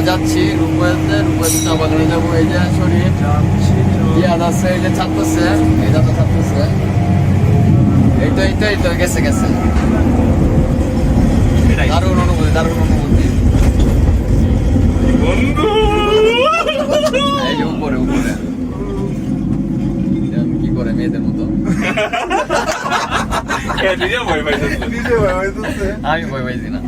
আমরা যাচ্ছি রূপবাইতে রূপবাইতে চা বাগানে যাব। এই যে শরীর ইয়াদ আছে এই যে ছাড়তেছে এই দাদা ছাড়তেছে। এই তো এই তো এই তো গেছে গেছে। দারুণ অনুভূতি দারুণ অনুভূতি। এই যে উপরে উপরে। কি করে মেয়েদের মতো? আমি ভয় পাইছি না।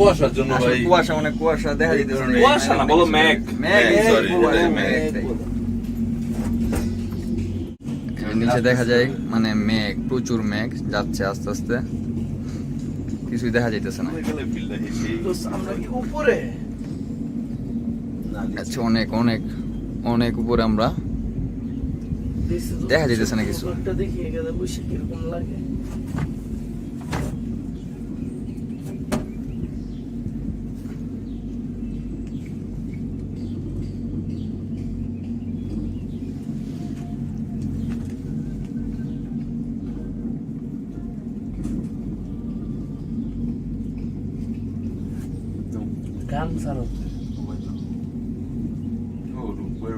কুয়াশার জন্য ভাই। কুয়াশা মানে কুয়াশা দেখা যেতেছে কুয়াশা না, বলো এটাই মেঘ। মেঘ। এর নিচে দেখা যায় মানে মেঘ প্রচুর মেঘ যাচ্ছে আস্তে আস্তে। কিছুই দেখা যাইতেছে না। আমরা কি উপরে? আচ্ছা অনেক অনেক অনেক উপরে আমরা। দেখা যাইতেছে না কিছু। দেখি বসে কীরকম লাগে।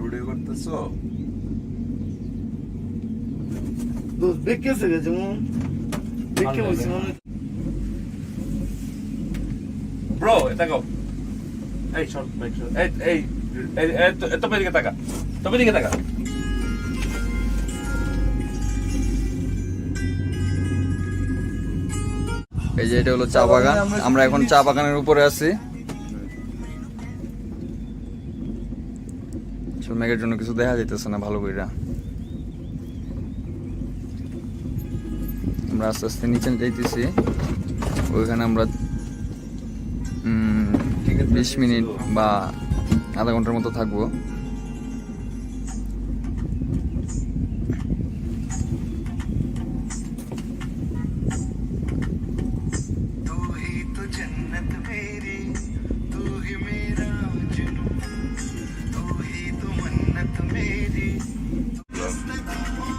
ভিডিও করতেছো? দোস্ত বেঁকেছে গেছে বসে মনে ব্রো দেখো এই শর্ট ব্রেক এই এই এই এই তো- তোপের দিকে তাকা তোপের দিকে তাকা। এই যে এটা হলো চা বাগান। আমরা এখন চা বাগানের উপরে আছি। আসলে মেঘের জন্য কিছু দেখা যাইতেছে না ভালো করে আমরা আস্তে আস্তে নিচে যাইতেছি। ওইখানে আমরা বিশ মিনিট বা আধা ঘণ্টার মতো থাকব।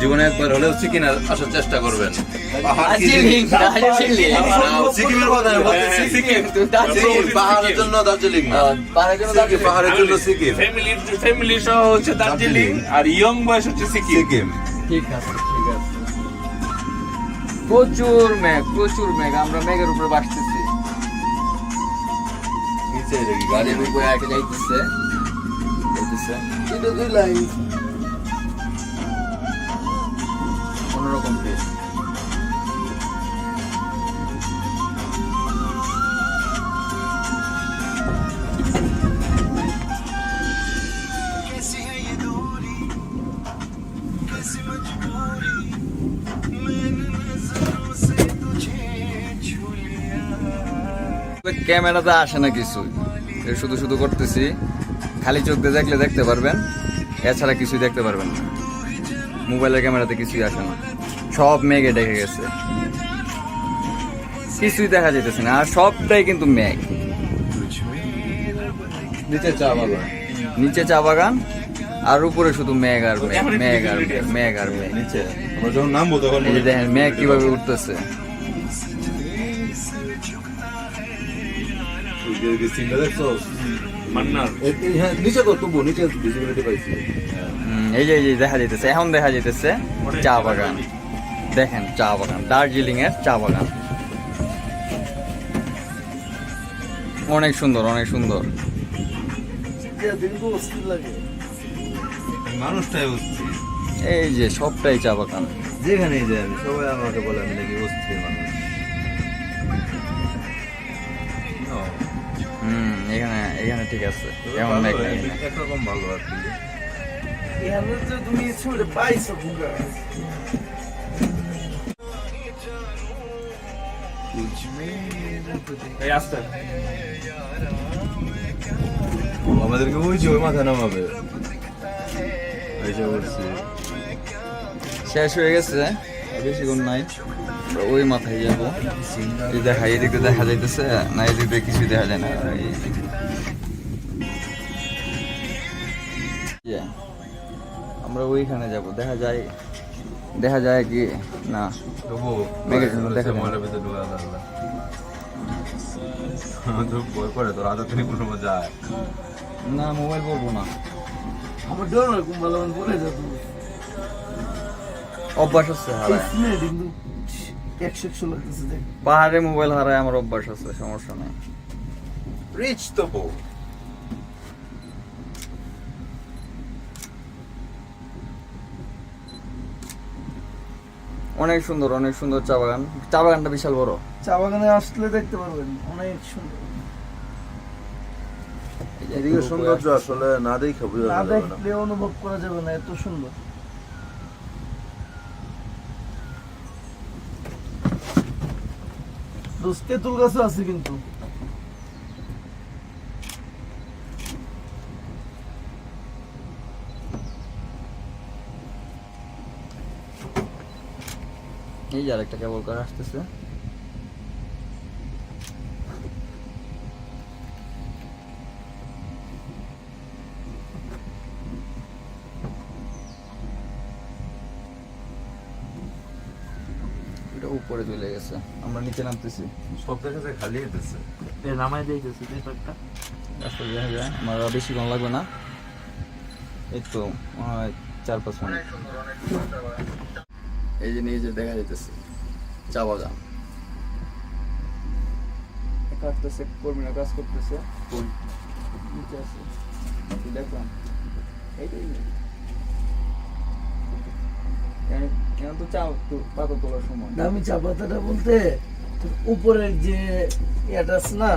জীবনে একবার হলেও সিকিম আসার চেষ্টা করবেন। দার্জিলিং সিকিমের কথা সিকিম। পাহাড়ের জন্য পাহাড়ের জন্য সিকিম, ফ্যামিলি ফ্যামিলি সহ হচ্ছে দার্জিলিং আর ইয়ং বয়স হচ্ছে সিকিম। সিকিম। ঠিক আছে ঠিক আছে। প্রচুর মেঘ প্রচুর মেঘ। আমরা মেঘের উপরে বাসতেছি। নিচে গাড়ির উপরে যাইতেছে। যাইতেছে। দুই লাইন। लिया ক্যামেরাতে আসে না কিছুই এ শুধু শুধু করতেছি। খালি চোখ দিয়ে দেখলে দেখতে পারবেন। এছাড়া কিছুই দেখতে পারবেন না। মোবাইলের ক্যামেরাতে কিছুই আসে না। সব মেঘে ডেকে গেছে। কিছুই দেখা যেতেছে না আর সবটাই কিন্তু মেঘ। নিচে চা বাগান। নিচে চা বাগান আর উপরে শুধু মেঘ আর মেঘ আর মেঘ আর মেঘ। নিচে আমরা যখন দেখেন মেঘ কীভাবে উঠতেছে। হ্যাঁ এই যে এই যে দেখা যাইতেছে এখন দেখা যাইতেছে চা বাগান। দেখেন চা বাগান দার্জিলিং এর চা বাগান। অনেক সুন্দর অনেক সুন্দর। মানুষটাই অস্থির। এই যে সবটাই চা বাগান। যেখানেই যাই আমি সবাই আমাকে বলে আমি নাকি অস্থির মানুষ। হুম এখানে এখানে ঠিক আছে। এখানে। একরকম ভালো আর কি। তুমি এই আসতে আমাদেরকে যে ওই মাথা নামাবে। শেষ হয়ে গেছে আর বেশিক্ষণ নাই। ওই মাথায় যাব। এই দেখা এদিক দিয়ে দেখা যাইতেছে না এদিক দিয়ে কিছুই দেখা যায় না. আমরা ওইখানে যাব দেখা যায়। দেখা যায় কি না? না। তো মোবাইল বলব না। আমার ডর হয় কুম্বালা বলে যাব? অভ্যাস আছে হারায়। কিন্তু একশো একশো লাগতেছে পাহাড়ে মোবাইল হারায় আমার অভ্যাস আছে সমস্যা নাই। রিচ তবু অনেক সুন্দর অনেক সুন্দর চা বাগান। চা বাগানটা বিশাল বড়। চা বাগানে আসলে দেখতে পারবেন অনেক সুন্দর। এদিকে সৌন্দর্য আসলে না দেখে বোঝা না। দেখলে অনুভব করা যাবে না এত সুন্দর। দোস্ত তেঁতুল গাছও আছে কিন্তু। এই যে আরেকটা কেবল কার আসতেছে। এটা উপরে চলে গেছে আমরা নিচে নামতেছি। সব দেখা যায় খালি হইতেছে। নামাই দিয়েছে একটা রাস্তা দেখা যায় আমার বেশিক্ষণ লাগবে না। এই তো চার পাঁচ মিনিট। এই যে নিয়ে যে দেখা যাইতেছে। চা বাগান কাটতেছে কর্মীরা কাজ করতেছে। নিচে আছে। কি দেখলাম। এইটাই এখানে- এখানে তো চা পাতা তোলার সময়? দামি চা পাতাটা বলতে উপরের যে না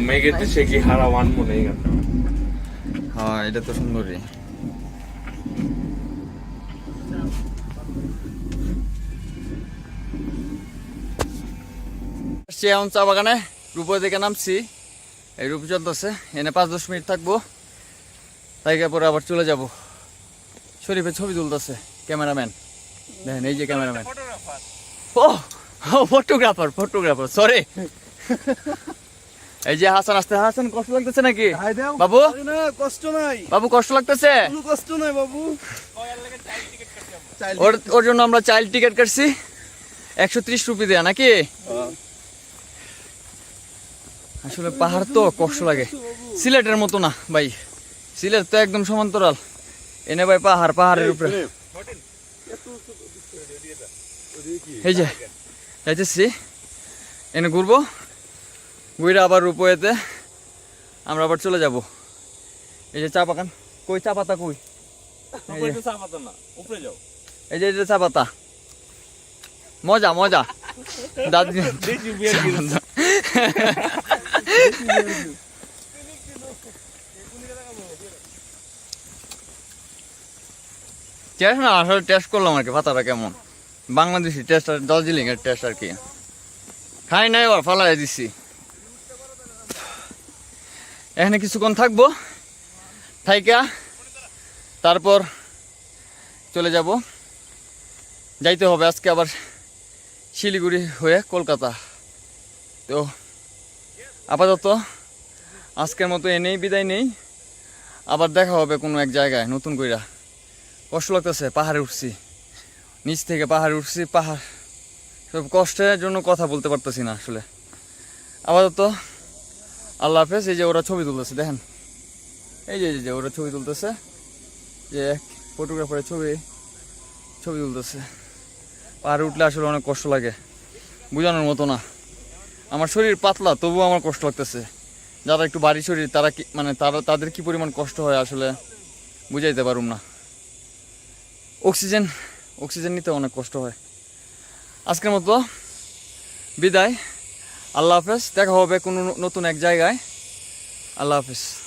মেঘের দেশে কি হারা ওয়ান মনে হ্যাঁ এটা তো সুন্দরই। আসছি এখন চা বাগানে। রূপ থেকে নামছি। এই রূপ চলতেছে এনে পাঁচ দশ মিনিট থাকব। তাইকে পরে আবার চলে যাব। শরীফের ছবি তুলতেছে ক্যামেরাম্যান। দেখেন এই যে ক্যামেরাম্যান। ও ফটোগ্রাফার ফটোগ্রাফার সরি এই যে হাসান আসতে হাসান কষ্ট লাগতেছে নাকি? বাবু? কষ্ট নাই। বাবু কষ্ট লাগতেছে? কষ্ট নাই বাবু। ওর ওর জন্য আমরা চাইল্ড টিকিট কাটছি। একশো ত্রিশ রুপি দেয়া নাকি? আসলে পাহাড় তো কষ্ট লাগে। সিলেটের মতো না ভাই। সিলেট তো একদম সমান্তরাল। এনে ভাই পাহাড় পাহাড়ের উপরে। এই যে যাইতেছি এনে ঘুরবো। ঘুরে আবার রূপয়েতে আমরা আবার চলে যাব। এই যে চা বাগান কই চা পাতা কই? এই যে- এই যে এই যে চা পাতা। মজা মজা। দাদু টেস্ট না, আসলে টেস্ট করলাম আর কি, পাতাটা কেমন? বাংলাদেশি টেস্ট আর দার্জিলিং এর টেস্ট আর কি। খাই নাই আবার দিছি। এখানে কিছুক্ষণ থাকব, থাইকা, তারপর চলে যাব। যাইতে হবে আজকে আবার শিলিগুড়ি হয়ে কলকাতা। তো আপাতত আজকের মতো এনেই বিদায় নেই। আবার দেখা হবে কোনো এক জায়গায় নতুন কইরা। কষ্ট লাগতেছে, পাহাড়ে উঠছি। নিচ থেকে পাহাড়ে উঠছি, পাহাড় সব কষ্টের জন্য কথা বলতে পারতেছি না আসলে। আপাতত আল্লাহ হাফেজ, এই যে ওরা ছবি তুলতেছে, দেখেন। এই যে যে ওরা ছবি তুলতেছে, যে এক ফটোগ্রাফারের ছবি ছবি তুলতেছে। পাহাড়ে উঠলে আসলে অনেক কষ্ট লাগে। বোঝানোর মতো না। আমার শরীর পাতলা, তবুও আমার কষ্ট লাগতেছে। যারা একটু বাড়ি শরীর, তারা কি মানে তারা তাদের কি পরিমাণ কষ্ট হয় আসলে বুঝাইতে পারুম না। অক্সিজেন অক্সিজেন নিতে অনেক কষ্ট হয়। আজকের মতো বিদায়। আল্লাহ হাফেজ। দেখা হবে কোনো নতুন এক জায়গায়। আল্লাহ হাফেজ।